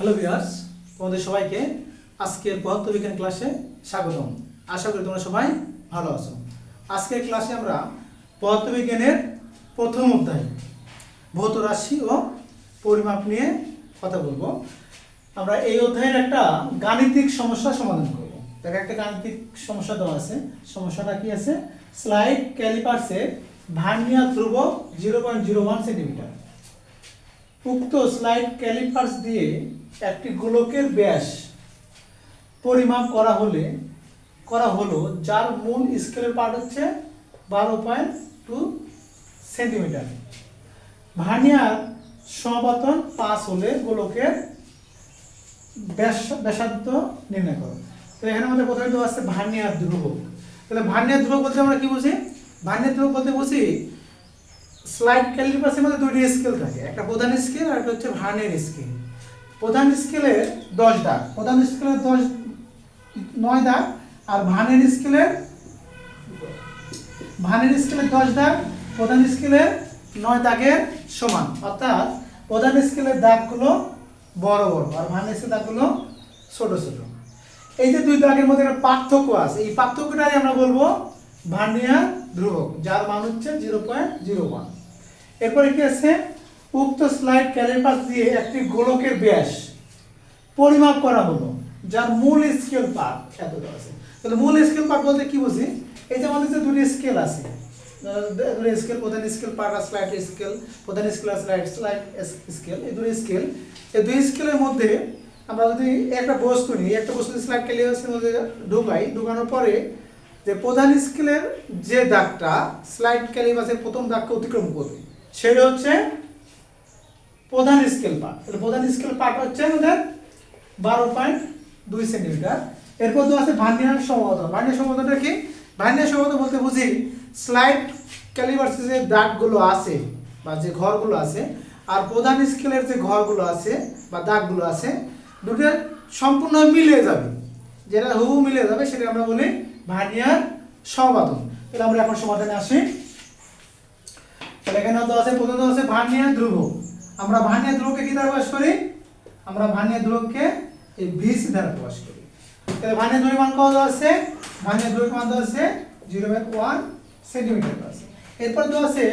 Hello viewers তোমাদের সবাইকে আজকের পদার্থবিজ্ঞান ক্লাসে স্বাগতম। আশা করি তোমরা সবাই ভালো আছো। আজকের ক্লাসে আমরা পদার্থবিজ্ঞানের প্রথম অধ্যায়, ভৌত রাশি ও পরিমাপ নিয়ে কথা বলব। আমরা এই অধ্যায়ের একটা গাণিতিক সমস্যা সমাধান করব। দেখো একটা গাণিতিক সমস্যা দেওয়া আছে। সমস্যাটা কি আছে? স্লাইড ক্যালিপার্সে ভার্নিয়া ধ্রুবক zero point zero one centimetre উক্ত স্লাইড ক্যালিপার্স দিয়ে একটি গোলকের ব্যাস পরিমাপ করা হলে, করা হলো, যার মূল স্কেলের পার্ট হচ্ছে বারো পয়েন্ট টু সেন্টিমিটার। ভার্নিয়ার সমাপতন পাস হলে গোলকের ব্যাস, ব্যাসার্ধ নির্ণয় করো। তো এখানে আমাদের প্রথমে দেওয়া আছে ভার্নিয়ার ধ্রুবক। তাহলে ভার্নিয়ার ধ্রুবক বলতে আমরা কি বুঝি? ভার্নিয়ার ধ্রুবক বলতে বুঝি স্লাইড ক্যালিপাসের মধ্যে দুটি স্কেল থাকে। একটা প্রধান স্কেল আর একটা হচ্ছে ভার্নের স্কেল প্রধান স্কেলের দশ দাগ। প্রধান স্কেলের দশ, নয় দাগ আর ভার্নের স্কেলের ভার্নের স্কেলের দশ দাগ, প্রধান স্কেলের নয় দাগের সমান। অর্থাৎ প্রধান স্কেলের দাগগুলো বড় বড় আর ভার্নের স্কেলের দাগগুলো ছোট ছোট। এই যে দুই দাগের মধ্যে একটা পার্থক্য আছে। এই পার্থক্যটাই আমরা বলব ভার্নিয়ার ধ্রুবক, যার মান হচ্ছে জিরো পয়েন্ট জিরো ওয়ান এরপরে কি আছে? উক্ত স্লাইড ক্যালিপাস দিয়ে একটি গোলকের ব্যাস পরিমাপ করা হলো, যার মূল স্কেল এত দেওয়া আছে। তাহলে মূল স্কেল পার্ট বলতে কি বুঝি? এই যে আমাদের যে দুটি স্কেল আছে দুটি স্কেল প্রধান স্কেল পার্ট আর স্লাইড স্কেল প্রধান স্কেল আর স্লাইড স্লাইড স্কেল এই দুটি স্কেল এই দুই স্কেলের মধ্যে আমরা যদি একটা বস্তু নিই, একটা বস্তু স্লাইড ক্যালিপাসের মধ্যে ঢুকাই, ঢুকানোর পরে যে প্রধান স্কেলের যে দাগটা, স্লাইড ক্যালিপাসের প্রথম দাগকে অতিক্রম করবে, সেটা হচ্ছে প্রধান স্কেল পার্ট তাহলে প্রধান স্কেল পার্ট হচ্ছে আমাদের বারো পয়েন্ট দুই সেন্টিমিটার এরপর তো আছে ভার্নিয়ার সমবত ভার্নিয়ার সমবতটা কি? ভার্নিয়ার সমবত বলতে বুঝি স্লাইড ক্যালিভার্সের যে দাগগুলো আছে বা যে ঘরগুলো আছে, আর প্রধান স্কেলের যে ঘরগুলো আছে বা দাগগুলো আছে, দুটো সম্পূর্ণ মিলে যাবে। যেটা হুবহু মিলে যাবে সেটা আমরা বলি ভার্নিয়ার সমবাদন তাহলে আমরা এখন সমাধানে আসি। তাহলে এখানে তো আছে, প্রথমত আছে ভার্নিয়ার ধ্রুব। আমরা ভার্নিয়ার ধ্রুবককে কি দ্বারা প্রকাশ করি? আমরা ভার্নিয়ার ধ্রুবকে এই ভিসি দ্বারা প্রকাশ করি। তাহলে ভার্নিয়ার ধ্রুবক মান কত আছে? ভার্নিয়ার ধ্রুবের মান আছে জিরো পয়েন্ট ওয়ান সেন্টিমিটার আছে। এরপর তো আছে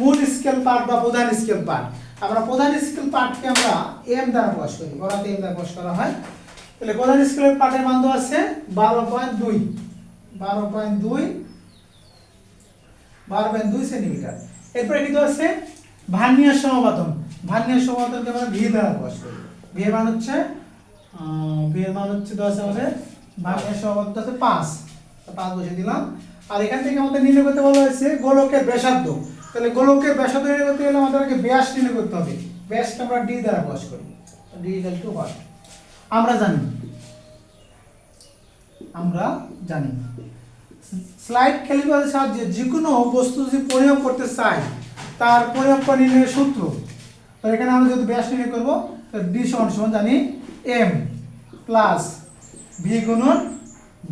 মূল স্কেল পার্ট বা প্রধান স্কেল পার্ট আমরা প্রধান স্কেল পার্টকে আমরা এম দ্বারা প্রকাশ করি। বরাতে এম দ্বারা প্রকাশ করা হয়। তাহলে প্রধান স্কেলের পার্টের মান দেওয়া আছে বারো পয়েন্ট দুই। বারো পয়েন্ট দুই বারো পয়েন্ট দুই সেন্টিমিটার। এরপরে দেওয়া আছে? ভার্নিয়ার সমাপতন ভার্নিয়ার সমাপতনকে আমরা ভি দ্বারা প্রকাশ করি ভি মান হচ্ছে ভি মান হচ্ছে আছে আমাদের ভার্নিয়ার সমাপতন আছে পাঁচ। পাঁচ বসে দিলাম। আর এখান থেকে আমাদের নির্ণয় করতে বলা হয়েছে গোলকের ব্যাসার্ধ। তাহলে গোলকের ব্যাসার্ধ নির্ণয় করতে গেলে আমাদেরকে ব্যাস নির্ণয় করতে হবে। ব্যাসকে আমরা ডি দ্বারা প্রকাশ করি। ডি ইকুয়াল টু আমরা জানি আমরা জানি। স্লাইড ক্যালিপারের সাহায্যে যে কোনো বস্তু যদি পরিমাপ করতে চাই, তার পরিমাপ নির্ণয়ের সূত্র। তো এখানে আমরা যদি ব্যাস নির্ণয় করব ডি সমান সমান জানি এম প্লাস ভি গুণন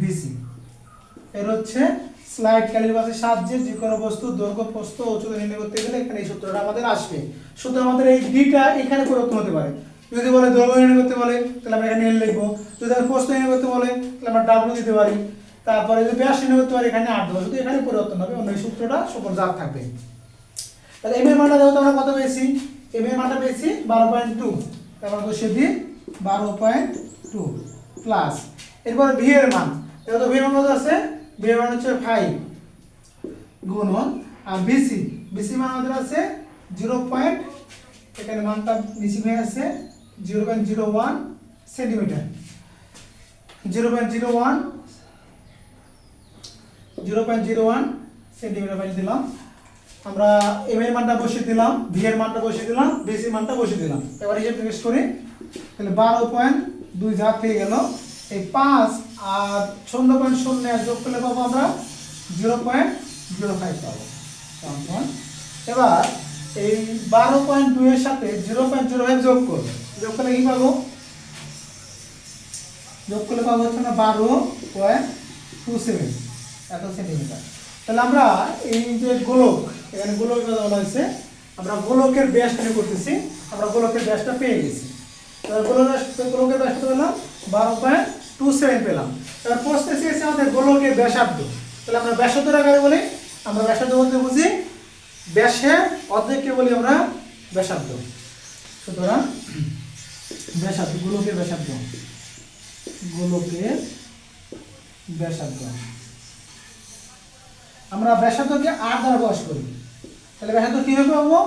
ভিসি এর হচ্ছে স্লাইড ক্যালিপারের সাহায্যে যে কোনো বস্তু, দৈর্ঘ্য, প্রস্থ উচ্চতা নির্ণয় করতে গেলে এখানে এই সূত্রটা আমাদের আসবে। সূত্র আমাদের এই ডিটা এখানে পরিবর্তন হতে পারে। যদি বলে দৈর্ঘ্য নির্ণয় করতে বলে, তাহলে আমরা এখানে এল লিখব। যদি আমরা প্রস্থ নির্ণয় করতে বলে, তাহলে আমরা ডাব্লু দিতে পারি। তারপরে যদি ব্যাস নির্ণয় করতে পারি, এখানে আট দেবো। শুধু এখানে পরিবর্তন হবে, অন্য সূত্রটা সকল জাত থাকবে। তাহলে এম এর মানটা যেহেতু আমরা কত পেয়েছি? এম এর মানটা পেয়েছি বারো পয়েন্ট টু তারপর বসিয়ে দিই বারো পয়েন্ট টু প্লাস এরপর ভি এর মান। যেহেতু ভি এর মান কত আছে? ভি এর মান হচ্ছে ফাইভ গুণন। আর বিসি বিসি মান আমাদের আছে জিরো পয়েন্ট এখানে মানটা বেশি হয়ে আছে zero point zero one centimetre. Zero point zero one zero point zero one centimetre পাইলে দিলাম। আমরা এম এর মানটা বসিয়ে দিলাম ভি এর মানটা বসিয়ে দিলাম বিসি মানটা বসিয়ে দিলাম। এবার হিসেব নিকেশ করি। তাহলে বারো পয়েন্ট দুই ধাপ থেকে গেল। এই পাঁচ আর শূন্য পয়েন্ট শূন্য যোগ করলে পাবো আমরা জিরো পয়েন্ট জিরো ফাইভ পাবো। এবার এই বারো পয়েন্ট দুইয়ের সাথে জিরো পয়েন্ট জিরো ফাইভ যোগ করব যোগ করলে কি পাবো? যোগ করলে পাবো হচ্ছে না বারো পয়েন্ট টু সেভেন এত সেন্টিমিটার তাহলে আমরা এই যে গোলক, এখানে গোলকের কথা বলা হয়েছে, আমরা গোলকের ব্যাস নিয়ে করতেছি, আমরা গোলকের ব্যাসটা পেয়ে গেছি। এবার গোলকের গোলকের ব্যাসার্ধ পেলাম, বারো পয়েন্ট টু সেভেন পেলাম। এবার প্রশ্নে চেয়েছে আমাদের গোলকের ব্যাসার্ধ। তাহলে আমরা ব্যাসার্ধ আকারে বলি, আমরা ব্যাসার্ধ বলতে বুঝি, ব্যাসের অর্ধেককে বলি আমরা ব্যাসার্ধ। সুতরাং ব্যাসার্ধ, গোলকের ব্যাসার্ধ। গোলকের ব্যাসার্ধ। আমরা ব্যাসার্ধকে আট দ্বারা প্রকাশ করি। তাহলে ব্যাসার্ধ কীভাবে পাবো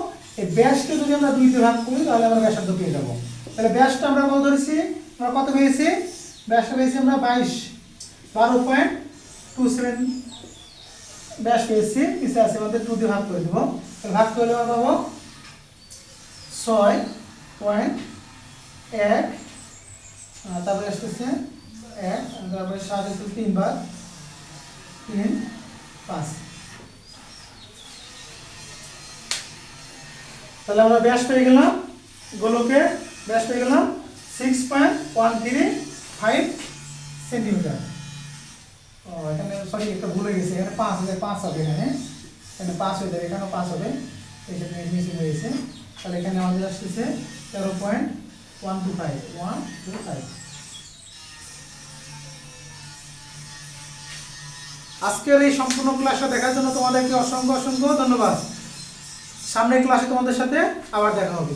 এই ব্যাসকে যদি আমরা দুইতে ভাগ করি, তাহলে আমরা ব্যাসার্ধ পেয়ে যাব। তাহলে ব্যাসটা আমরা কত ধরেছি? আমরা কত পেয়েছি? ব্যাসটা পেয়েছি আমরা বাইশ। বারো পয়েন্ট টু সেভেন ব্যাস পেয়েছি। পিছিয়ে আছে আমাদের টু ভাগ করে দেবো। তাহলে ভাগ করলে আমরা পাবো? ছয় পয়েন্ট এক তারপরে আসতেছে এক তারপরে সাত আসছে তিনবার। তিন, পাঁচ। তাহলে আমরা ব্যাস পেয়ে গেলাম গোলকে, ব্যাস পেয়ে গেলাম six point one three five centimetre ও, এখানে সরি একটা ভুলে গেছে। এখানে পাঁচ হবে পাঁচ হবে এখানে। এখানে পাঁচ হয়ে যাবে, এখানেও পাঁচ হবে। এখানে মিসিং হয়েছে তাহলে এখানে আমাদের আসতেছে তেরো point one two five one two five আজকের এই সম্পূর্ণ ক্লাসটা দেখার জন্য তোমাদেরকে অসংখ্য অসংখ্য ধন্যবাদ। সামনের ক্লাসে তোমাদের সাথে আবার দেখা হবে।